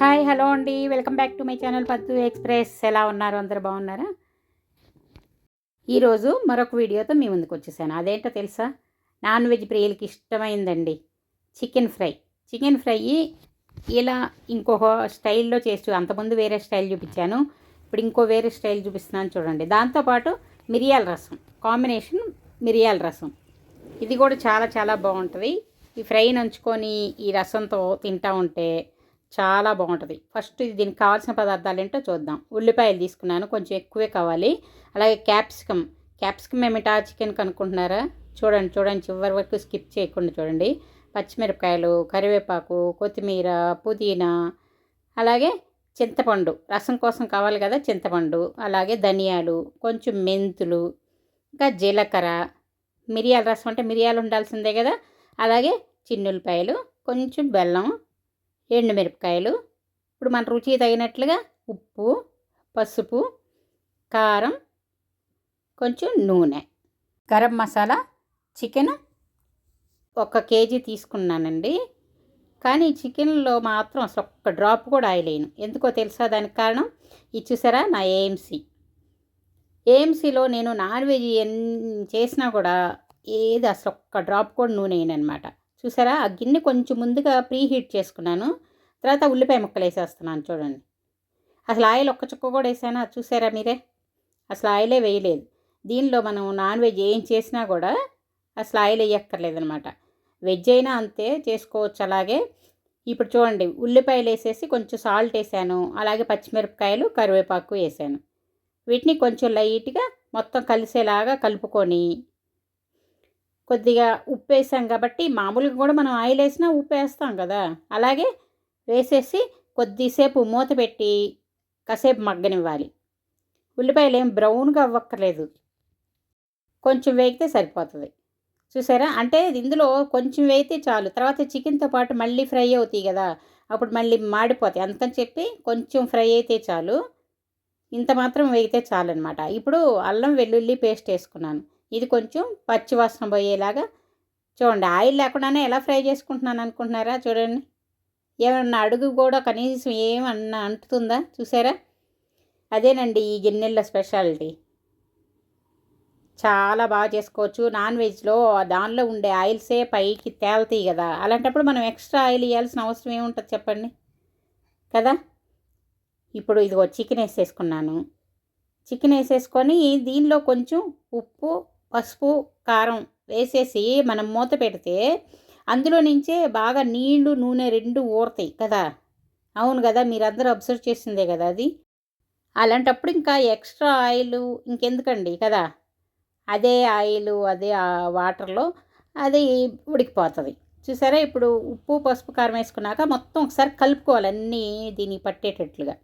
Hi hello అండి. Welcome back to my channel Paddu express. ఎలా ఉన్నారు? అందరు బాగున్నారా? ఈరోజు మరొక వీడియోతో మీ ముందుకు వచ్చేసాను. అదేంటో తెలుసా? నాన్ వెజ్ ప్రియులకి ఇష్టమైందండి చికెన్ ఫ్రై. చికెన్ ఫ్రై ఇలా ఇంకొక స్టైల్లో చేస్తూ అంతకుముందు వేరే స్టైల్ చూపించాను. ఇప్పుడు ఇంకో వేరే స్టైల్ చూపిస్తున్నాను చూడండి. దాంతోపాటు మిరియాల రసం. కాంబినేషన్ మిరియాల రసం. ఇది కూడా చాలా చాలా బాగుంటుంది. ఈ ఫ్రై నంచుకొని ఈ రసంతో తింటా ఉంటే చాలా బాగుంటుంది. ఫస్ట్ ఇది దీనికి కావాల్సిన పదార్థాలు ఏంటో చూద్దాం. ఉల్లిపాయలు తీసుకున్నాను. కొంచెం ఎక్కువే కావాలి. అలాగే క్యాప్సికమ్ క్యాప్సికమ్ ఏమిటా చికెన్ కనుక్కుంటున్నారా? చూడండి చూడండి. చివరి వరకు స్కిప్ చేయకుండా చూడండి. పచ్చిమిరపకాయలు కరివేపాకు కొత్తిమీర పుదీనా అలాగే చింతపండు. రసం కోసం కావాలి కదా చింతపండు. అలాగే ధనియాలు కొంచెం మెంతులు ఇంకా జీలకర్ర. మిరియాల రసం అంటే మిరియాలు ఉండాల్సిందే కదా? అలాగే చిన్నులపాయలు కొంచెం బెల్లం ఎండుమిరపకాయలు ఇప్పుడు మన రుచి తగినట్లుగా ఉప్పు పసుపు కారం కొంచెం నూనె. గరం మసాలా చికెన్ ఒక కేజీ తీసుకున్నానండి. కానీ చికెన్లో మాత్రం అసలు ఒక్క డ్రాప్ కూడా ఆయిలేను ఎందుకో తెలుసా దానికి కారణం? ఇది చూసారా? నా ఏఎంసీ. ఏఎంసీలో నేను నాన్ వెజ్ చేసినా కూడా ఏది అసలు ఒక్క డ్రాప్ కూడా నూనె అనమాట చూసారా? ఆ గిన్నె కొంచెం ముందుగా ప్రీ హీట్ చేసుకున్నాను. తర్వాత ఉల్లిపాయ ముక్కలు వేసేస్తున్నాను చూడండి. అసలు ఆయిల్ ఒక్క చుక్క కూడా వేసానా? చూసారా మీరే? అసలు ఆయిలే వేయలేదు. దీనిలో మనం నాన్ వెజ్ ఏం చేసినా కూడా అసలు ఆయిల్ వేయక్కర్లేదనమాట వెజ్ అయినా అంతే చేసుకోవచ్చు అలాగే. ఇప్పుడు చూడండి ఉల్లిపాయలు వేసేసి కొంచెం సాల్ట్ వేసాను. అలాగే పచ్చిమిరపకాయలు కరివేపాకు వేసాను. వీటిని కొంచెం లైట్గా మొత్తం కలిసేలాగా కలుపుకొని కొద్దిగా ఉప్పు వేసాం కాబట్టి మామూలుగా కూడా మనం ఆయిల్ వేసినా ఉప్పు వేస్తాం కదా. అలాగే వేసేసి కొద్దిసేపు మూత పెట్టి కాసేపు మగ్గనివ్వాలి. ఉల్లిపాయలు ఏం బ్రౌన్గా అవ్వక్కర్లేదు. కొంచెం వేగితే సరిపోతుంది. చూసారా? అంటే ఇందులో కొంచెం వేయితే చాలు. తర్వాత చికెన్తో పాటు మళ్ళీ ఫ్రై అవుతాయి కదా. అప్పుడు మళ్ళీ మాడిపోతాయి. అందుకని చెప్పి కొంచెం ఫ్రై అయితే చాలు. ఇంత మాత్రం వేగితే చాలు అనమాట ఇప్పుడు అల్లం వెల్లుల్లి పేస్ట్ వేసుకున్నాను. ఇది కొంచెం పచ్చివాసన పోయేలాగా చూడండి ఆయిల్ లేకుండానే ఎలా ఫ్రై చేసుకుంటున్నాను అనుకుంటున్నారా చూడండి. ఏమన్నా అడుగు కూడా కనీసం ఏమన్నా అంటుతుందా చూసారా? అదేనండి ఈ గిన్నెల స్పెషాలిటీ. చాలా బాగా చేసుకోవచ్చు. నాన్ వెజ్లో దానిలో ఉండే ఆయిల్సే పైకి తేలుతాయి కదా. అలాంటప్పుడు మనం ఎక్స్ట్రా ఆయిల్ ఇవ్వాల్సిన అవసరం ఏముంటుంది చెప్పండి? కదా? ఇప్పుడు ఇదిగో చికెన్ వేసేసుకున్నాను. చికెన్ వేసేసుకొని దీనిలో కొంచెం ఉప్పు పసుపు కారం వేసేసి మనం మూత పెడితే అందులో నుంచే బాగా నీళ్ళు నూనె రెండు ఊరతాయి కదా. అవును కదా మీరందరూ అబ్జర్వ్ చేసిందే కదా అది. అలాంటప్పుడు ఇంకా ఎక్స్ట్రా ఆయిల్ ఇంకెందుకండి కదా. అదే ఆయిల్ అదే వాటర్లో అది ఉడికిపోతుంది. చూసారా? ఇప్పుడు ఉప్పు పసుపు కారం వేసుకున్నాక మొత్తం ఒకసారి కలుపుకోవాలి అన్నీ దీనికి పట్టేటట్లుగా.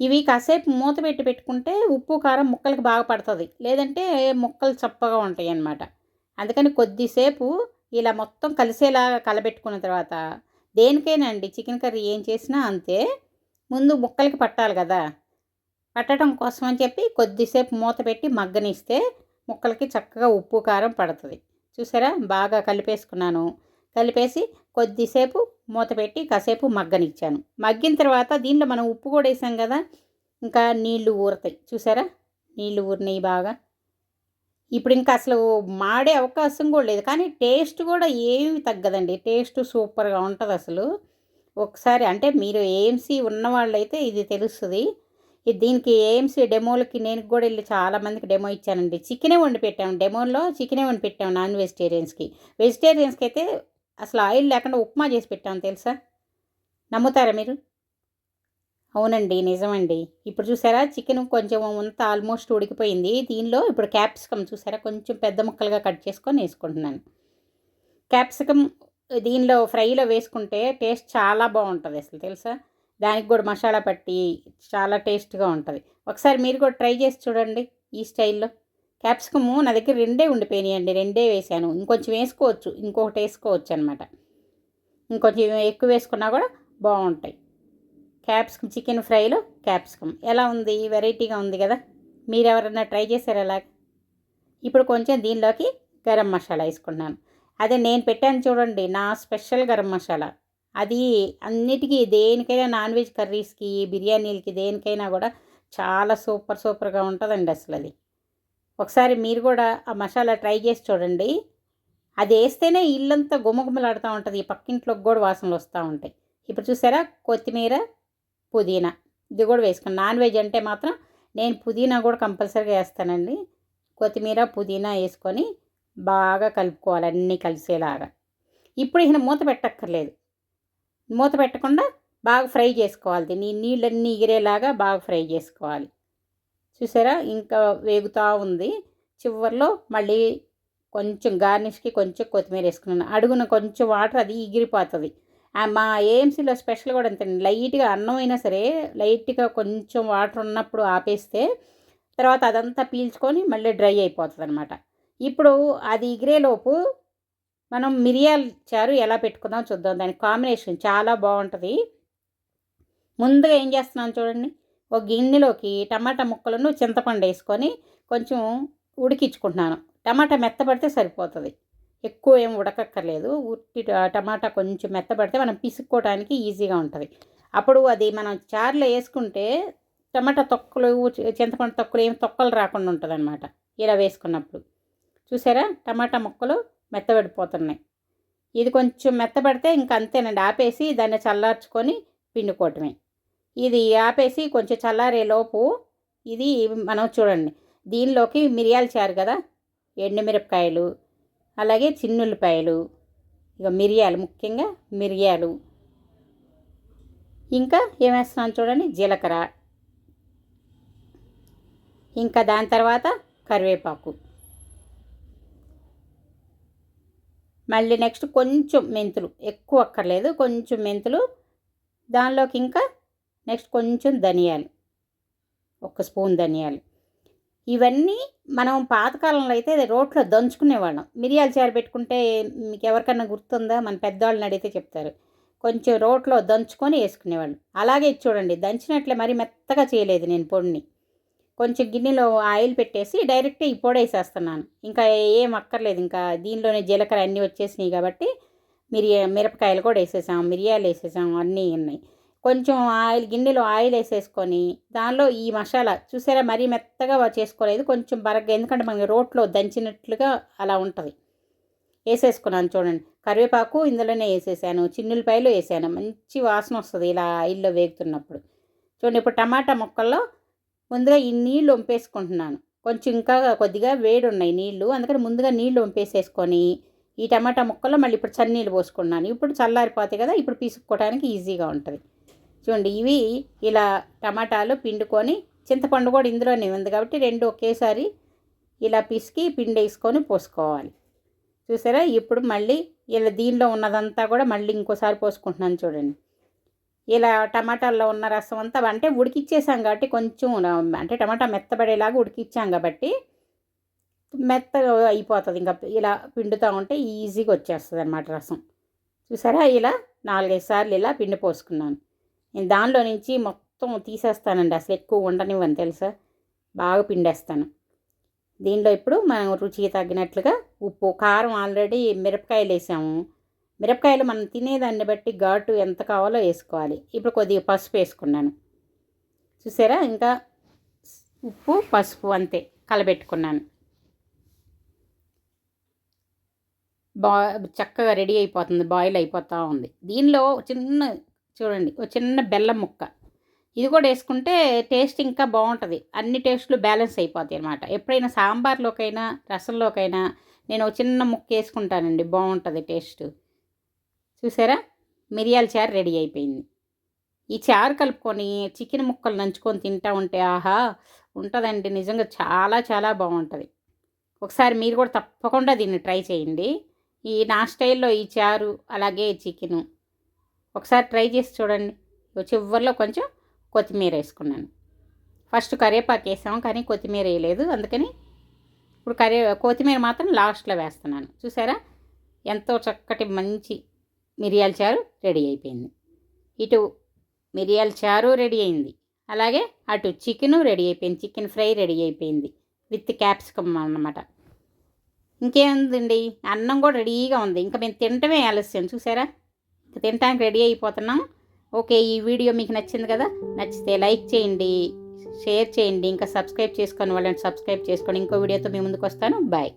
ఇవి కాసేపు మూత పెట్టి పెట్టుకుంటే ఉప్పు కారం ముక్కలకి బాగా పడుతుంది. లేదంటే ముక్కలు చప్పగా ఉంటాయి అన్నమాట అందుకని కొద్దిసేపు ఇలా మొత్తం కలిసేలాగా కలబెట్టుకున్న తర్వాత దేనికైనా అండి చికెన్ కర్రీ ఏం చేసినా అంతే. ముందు ముక్కలకి పట్టాలి కదా. పట్టడం కోసం అని చెప్పి కొద్దిసేపు మూత పెట్టి మగ్గనిస్తే ముక్కలకి చక్కగా ఉప్పు కారం పడుతుంది. చూసారా? బాగా కలిపేసుకున్నాను. కలిపేసి కొద్దిసేపు మూత పెట్టి కాసేపు మగ్గనిచ్చాను. మగ్గిన తర్వాత దీనిలో మనం ఉప్పు కూడా వేసాం కదా ఇంకా నీళ్ళు ఊరుతాయి. చూసారా? నీళ్ళు ఊరినాయి బాగా. ఇప్పుడు ఇంకా అసలు మాడే అవకాశం కూడా లేదు. కానీ టేస్ట్ కూడా ఏమి తగ్గదండి. టేస్ట్ సూపర్గా ఉంటుంది అసలు. ఒకసారి అంటే మీరు ఏఎంసీ ఉన్నవాళ్ళైతే ఇది తెలుస్తుంది. దీనికి ఏఎంసీ డెమోలకి నేను కూడా వెళ్ళి చాలామందికి డెమో ఇచ్చానండి. చికెనే వండి పెట్టాము డెమోలో చికెనే వండి పెట్టాము నాన్ వెజిటేరియన్స్కి. వెజిటేరియన్స్కి అయితే అసలు ఆయిల్ లేకుండా ఉప్మా చేసి పెట్టాను తెలుసా? నమ్ముతారా మీరు? అవునండి నిజమండి. ఇప్పుడు చూసారా చికెన్ కొంచెం అంతా ఆల్మోస్ట్ ఉడికిపోయింది. దీనిలో ఇప్పుడు క్యాప్సికమ్ చూసారా కొంచెం పెద్ద ముక్కలుగా కట్ చేసుకొని వేసుకుంటున్నాను. క్యాప్సికమ్ దీనిలో ఫ్రైలో వేసుకుంటే టేస్ట్ చాలా బాగుంటుంది అసలు తెలుసా? దానికి కూడా మసాలా పట్టి చాలా టేస్ట్గా ఉంటుంది. ఒకసారి మీరు కూడా ట్రై చేసి చూడండి ఈ స్టైల్లో. క్యాప్సికము నా దగ్గర రెండే ఉండిపోయినాయండి. రెండే వేసాను. ఇంకొంచెం వేసుకోవచ్చు. ఇంకొకటి వేసుకోవచ్చు అనమాట ఇంకొంచెం ఎక్కువ వేసుకున్నా కూడా బాగుంటాయి. క్యాప్సికమ్ చికెన్ ఫ్రైలో క్యాప్సికమ్ ఎలా ఉంది? వెరైటీగా ఉంది కదా? మీరు ఎవరైనా ట్రై చేశారు అలాగ? ఇప్పుడు కొంచెం దీనిలోకి గరం మసాలా వేసుకున్నాను. అదే నేను పెట్టాను చూడండి నా స్పెషల్ గరం మసాలా. అది అన్నిటికీ దేనికైనా నాన్ వెజ్ కర్రీస్కి బిర్యానీలకి దేనికైనా కూడా చాలా సూపర్ సూపర్గా ఉంటుందండి అసలు అది ఒకసారి మీరు కూడా ఆ మసాలా ట్రై చేసి చూడండి. అది వేస్తేనే ఇల్లంతా గుమగుమలాడుతూ ఉంటుంది. ఈ పక్కింట్లోకి కూడా వాసనలు వస్తూ ఉంటాయి. ఇప్పుడు చూసారా? కొత్తిమీర పుదీనా. ఇది కూడా వేసుకుని నాన్ వెజ్ అంటే మాత్రం నేను పుదీనా కూడా కంపల్సరీగా వేస్తానండి. కొత్తిమీర పుదీనా వేసుకొని బాగా కలుపుకోవాలి. అన్నీ కలిసేలాగా. ఇప్పుడు ఈయన మూత పెట్టక్కర్లేదు. మూత పెట్టకుండా బాగా ఫ్రై చేసుకోవాలి. దీన్ని నీళ్ళన్నీ ఎగిరేలాగా బాగా ఫ్రై చేసుకోవాలి. చూసారా? ఇంకా వేగుతూ ఉంది. చివరిలో మళ్ళీ కొంచెం గార్నిష్కి కొంచెం కొత్తిమీర వేసుకున్నాను. అడుగున కొంచెం వాటర్ అది ఎగిరిపోతుంది మా ఏఎంసీలో స్పెషల్ కూడా అంతే లైట్గా అన్నం అయినా సరే లైట్గా కొంచెం వాటర్ ఉన్నప్పుడు ఆపేస్తే తర్వాత అదంతా పీల్చుకొని మళ్ళీ డ్రై అయిపోతుంది అనమాట ఇప్పుడు అది ఎగిరేలోపు మనం మిరియాల చారు ఎలా పెట్టుకుందాం చూద్దాం. దాని కాంబినేషన్ చాలా బాగుంటుంది. ముందుగా ఏం చేస్తున్నాను చూడండి. ఒక గిన్నెలోకి టమాటా ముక్కలను చింతపండు వేసుకొని కొంచెం ఉడికించుకుంటున్నాను. టమాటా మెత్తపడితే సరిపోతుంది. ఎక్కువ ఏం ఉడకక్కర్లేదు. ఉట్టి టమాటా కొంచెం మెత్తబడితే మనం పిసుక్కోవడానికి ఈజీగా ఉంటుంది. అప్పుడు అది మనం చారులో వేసుకుంటే టమాటా తొక్కలు చింతపండు తొక్కలు ఏం తొక్కలు రాకుండా ఉంటుంది అనమాట ఇలా వేసుకున్నప్పుడు. చూసారా? టమాటా ముక్కలు మెత్తబడిపోతున్నాయి. ఇది కొంచెం మెత్తబడితే ఇంక అంతేనండి. ఆపేసి దాన్ని చల్లార్చుకొని పిండుకోవటమే. ఇది ఆపేసి కొంచెం చల్లారే లోపు ఇది మనం చూడండి. దీనిలోకి మిరియాలు చారు కదా? ఎండుమిరపకాయలు అలాగే చిన్నుల్లిపాయలు ఇక మిరియాలు ముఖ్యంగా మిరియాలు. ఇంకా ఏమేస్తున్నాను చూడండి? జీలకర్ర. ఇంకా దాని తర్వాత కరివేపాకు. మళ్ళీ నెక్స్ట్ కొంచెం మెంతులు ఎక్కువ అక్కర్లేదు కొంచెం మెంతులు. దానిలోకి ఇంకా నెక్స్ట్ కొంచెం ధనియాలు ఒక స్పూన్ ధనియాలు. ఇవన్నీ మనం పాతకాలంలో అయితే రోట్లో దంచుకునేవాళ్ళం. మిరియాలు చారు పెట్టుకుంటే మీకు ఎవరికన్నా గుర్తుందా? మన పెద్దవాళ్ళని అడిగితే చెప్తారు. కొంచెం రోట్లో దంచుకొని వేసుకునేవాళ్ళం. అలాగే చూడండి దంచినట్లే మరి మెత్తగా చేయలేదు నేను పొడిని. కొంచెం గిన్నెలో ఆయిల్ పెట్టేసి డైరెక్ట్ ఈ పొడి వేసేస్తున్నాను. ఇంకా ఏం అక్కర్లేదు ఇంకా దీనిలోనే జీలకర్ర అన్నీ వచ్చేసినాయి కాబట్టి మిరియ మిరపకాయలు కూడా వేసేసాం మిరియాలు వేసేసాం అన్నీ ఉన్నాయి. కొంచెం ఆయిల్ గిన్నెలో ఆయిల్ వేసేసుకొని దానిలో ఈ మసాలా చూసారా మరీ మెత్తగా చేసుకోలేదు కొంచెం బరగ్గా ఎందుకంటే మనకి రోట్లో దంచినట్లుగా అలా ఉంటుంది. వేసేసుకున్నాను చూడండి. కరివేపాకు ఇందులోనే వేసేసాను చిన్నులపాయలు వేసాను. మంచి వాసన వస్తుంది ఇలా ఆయిల్లో వేగుతున్నప్పుడు. చూడండి ఇప్పుడు టమాటా ముక్కల్లో ముందుగా ఈ నీళ్ళు వంపేసుకుంటున్నాను. కొంచెం ఇంకా కొద్దిగా వేడి ఉన్నాయి నీళ్ళు అందుకని ముందుగా నీళ్ళు వంపేసేసుకొని ఈ టమాటా ముక్కల్లో మళ్ళీ ఇప్పుడు చన్నీళ్ళు పోసుకున్నాను ఇప్పుడు చల్లారిపోతాయి కదా ఇప్పుడు పీసుకోవడానికి ఈజీగా ఉంటుంది. చూడండి ఇవి ఇలా టమాటాలు పిండుకొని చింతపండు కూడా ఇందులోనే ఉంది కాబట్టి రెండు ఒకేసారి ఇలా పిసికి పిండి వేసుకొని పోసుకోవాలి. చూసారా? ఇప్పుడు మళ్ళీ ఇలా దీనిలో ఉన్నదంతా కూడా మళ్ళీ ఇంకోసారి పోసుకుంటున్నాను చూడండి. ఇలా టమాటాల్లో ఉన్న రసం అంతా అంటే ఉడికిచ్చేసాం కాబట్టి కొంచెం అంటే టమాటా మెత్తబడేలాగా ఉడికిచ్చాం కాబట్టి మెత్తగా అయిపోతుంది. ఇంకా ఇలా పిండుతూ ఉంటే ఈజీగా వచ్చేస్తుంది అనమాట రసం. చూసారా? ఇలా నాలుగైదు సార్లు ఇలా పిండి పోసుకున్నాను. నేను దానిలో నుంచి మొత్తం తీసేస్తానండి. అసలు ఎక్కువ ఉండనివ్వని తెలుసా? బాగా పిండేస్తాను. దీనిలో ఇప్పుడు మనం రుచికి తగ్గినట్లుగా ఉప్పు కారం ఆల్రెడీ మిరపకాయలు వేసాము. మిరపకాయలు మనం తినేదాన్ని బట్టి ఘాటు ఎంత కావాలో వేసుకోవాలి. ఇప్పుడు కొద్దిగా పసుపు వేసుకున్నాను. చూసారా? ఇంకా ఉప్పు పసుపు అంతే కలబెట్టుకున్నాను. బా చక్కగా రెడీ అయిపోతుంది బాయిల్ అయిపోతూ ఉంది. దీనిలో చిన్న చూడండి ఒక చిన్న బెల్లం ముక్క. ఇది కూడా వేసుకుంటే టేస్ట్ ఇంకా బాగుంటుంది. అన్ని టేస్ట్లు బ్యాలెన్స్ అయిపోతాయి అనమాట ఎప్పుడైనా సాంబార్లోకైనా రసంలోకైనా నేను ఒక చిన్న ముక్క వేసుకుంటానండి బాగుంటుంది టేస్ట్ చూసారా? మిరియాల చారు రెడీ అయిపోయింది. ఈ చారు కలుపుకొని చికెన్ ముక్కలు నంచుకొని తింటా ఉంటే ఆహా ఉంటుందండి నిజంగా చాలా చాలా బాగుంటుంది. ఒకసారి మీరు కూడా తప్పకుండా దీన్ని ట్రై చేయండి. ఈ నా స్టైల్లో ఈ చారు అలాగే చికెను. ఒకసారి ట్రై చేసి చూడండి. చివరిలో కొంచెం కొత్తిమీర వేసుకున్నాను. ఫస్ట్ కరివేపాకు వేసాము కానీ కొత్తిమీర వేయలేదు. అందుకని ఇప్పుడు కరే కొత్తిమీర మాత్రం లాస్ట్లో వేస్తున్నాను. చూసారా? ఎంతో చక్కటి మంచి మిరియాల చారు రెడీ అయిపోయింది. ఇటు మిరియాల చారు రెడీ అయింది. అలాగే అటు చికెను రెడీ అయిపోయింది. చికెన్ ఫ్రై రెడీ అయిపోయింది. విత్ క్యాప్సికమ్ అన్నమాట. ఇంకేముందండి? అన్నం కూడా రెడీగా ఉంది. ఇంకా మేము తినటమే ఆలస్యం. చూసారా? తినటానికి రెడీ అయిపోతున్నాం. ఓకే ఈ వీడియో మీకు నచ్చింది కదా నచ్చితే లైక్ చేయండి షేర్ చేయండి ఇంకా సబ్స్క్రైబ్ చేసుకొని వాళ్ళని సబ్స్క్రైబ్ చేసుకోండి. ఇంకో వీడియోతో మీ ముందుకు వస్తాను. బాయ్.